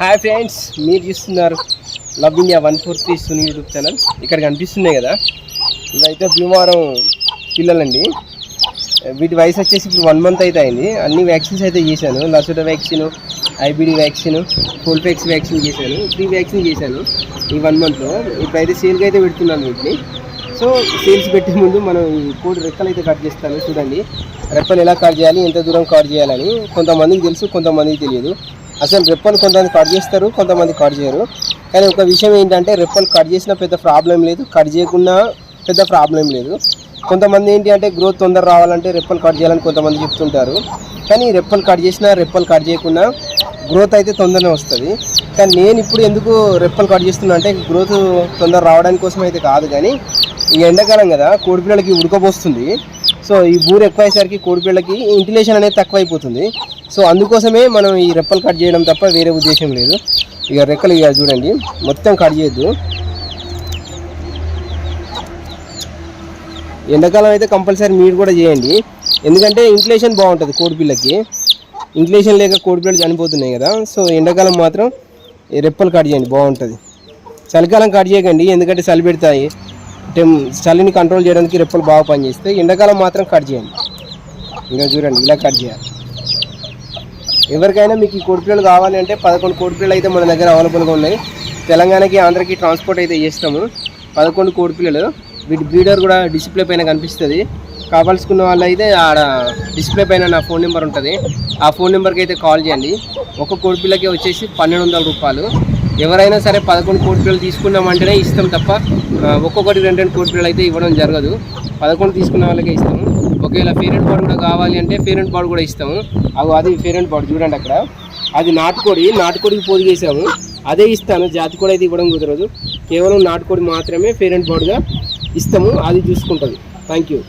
Hi friends మీరు చూస్తున్నారు love India one four three Suni YouTube channel ఇక్కడ కనిపిస్తున్నాయి కదా. ఇవైతే భీమవరం పిల్లలండి. వీటి వయసు వచ్చేసి ఇప్పుడు వన్ మంత్ అయితే అయింది. అన్ని వ్యాక్సిన్స్ అయితే చేశాను. లసోటా వ్యాక్సిన్ ఐబిడి వ్యాక్సిన్ కోల్ఫెక్స్ వ్యాక్సిన్ చేశాను. త్రీ వ్యాక్సిన్ చేశాను ఈ వన్ మంత్లో ఇప్పుడైతే సేల్కి అయితే పెడుతున్నాను వీటిని. సో సేల్స్ పెట్టే ముందు మనం ఈ కోడి రెక్కలు అయితే కట్ చేస్తాను. చూడండి. రెప్పలు ఎలా కట్ చేయాలి? ఎంత దూరం కట్ చేయాలని కొంతమందికి తెలుసు కొంతమందికి తెలియదు. అసలు రెప్పలు కొంతమంది కట్ చేస్తారు కొంతమంది కట్ చేయరు. కానీ ఒక విషయం ఏంటంటే రెప్పలు కట్ చేసినా పెద్ద ప్రాబ్లం లేదు కట్ చేయకుండా పెద్ద ప్రాబ్లం లేదు. కొంతమంది ఏంటి అంటే గ్రోత్ తొందర రావాలంటే రెప్పలు కట్ చేయాలని కొంతమంది చెప్తుంటారు. కానీ రెప్పలు కట్ చేసినా రెప్పలు కట్ చేయకుండా గ్రోత్ అయితే తొందరనే వస్తుంది. కానీ నేను ఇప్పుడు ఎందుకు రెప్పలు కట్ చేస్తున్నా అంటే గ్రోత్ తొందర రావడానికి కోసం అయితే కాదు కానీ ఈ ఎండాకాలం కదా కోడిపిల్లలకి ఉడకపోస్తుంది సో ఈ బూరు ఎక్కువ అయ్యేసరికి కోడిపిల్లలకి ఇంటిలేషన్ అనేది తక్కువ అయిపోతుంది సో అందుకోసమే మనం ఈ రెప్పలు కట్ చేయడం తప్ప వేరే ఉద్దేశం లేదు. ఇక రెక్కలు ఇక చూడండి మొత్తం కట్ చేయొద్దు. ఎండాకాలం అయితే కంపల్సరీ మీరు కూడా చేయండి. ఎందుకంటే ఇన్ఫ్లేషన్ బాగుంటుంది కోడిపిల్లకి ఇన్ఫ్లేషన్ లేక కోడిపిల్లలు చనిపోతున్నాయి కదా. సో ఎండాకాలం మాత్రం ఈ రెప్పలు కట్ చేయండి బాగుంటుంది. చలికాలం కట్ చేయకండి ఎందుకంటే చలి పెడతాయి. టెం చలిని కంట్రోల్ చేయడానికి రెప్పలు బాగా పనిచేస్తాయి. ఎండాకాలం మాత్రం కట్ చేయండి. ఇంకా చూడండి ఇలా కట్ చేయాలి. ఎవరికైనా మీకు ఈ కోడిపిల్లలు కావాలి అంటే పదకొండు కోడిపిల్లలు అయితే మన దగ్గర అవైలబుల్గా ఉన్నాయి. తెలంగాణకి ఆంధ్రకి ట్రాన్స్పోర్ట్ అయితే చేస్తాము. పదకొండు కోడిపిల్లలు వీటి బ్రీడర్ కూడా డిస్ప్లే పైన కనిపిస్తుంది. కావాల్సుకున్న వాళ్ళు అయితే ఆడ డిస్ప్లే పైన నా ఫోన్ నెంబర్ ఉంటుంది. ఆ ఫోన్ నెంబర్కి అయితే కాల్ చేయండి. ఒక కోడిపిల్లకి వచ్చేసి పన్నెండు వందల రూపాయలు. ఎవరైనా సరే పదకొండు కోడిపిల్లలు తీసుకున్నామంటేనే ఇస్తాం తప్ప ఒక్కొక్కటి రెండు రెండు కోడిపిల్లలు అయితే ఇవ్వడం జరగదు. పదకొండు తీసుకున్న వాళ్ళకే ఇస్తాము. ఒకవేళ పేరెంట్ బాడ్ కూడా కావాలి అంటే పేరెంట్ బాడ్ కూడా ఇస్తాము. అవి అది పేరెంట్ బాడ్ చూడండి అక్కడ. అది నాటుకోడి నాటుకోడికి పొదిగేసాము అదే ఇస్తాను జాతి కూడా అయితే ఇవ్వడం కుదరదు. కేవలం నాటుకోడి మాత్రమే పేరెంట్ బాడ్గా ఇస్తాము. అది చూసుకుంటుంది. Thank you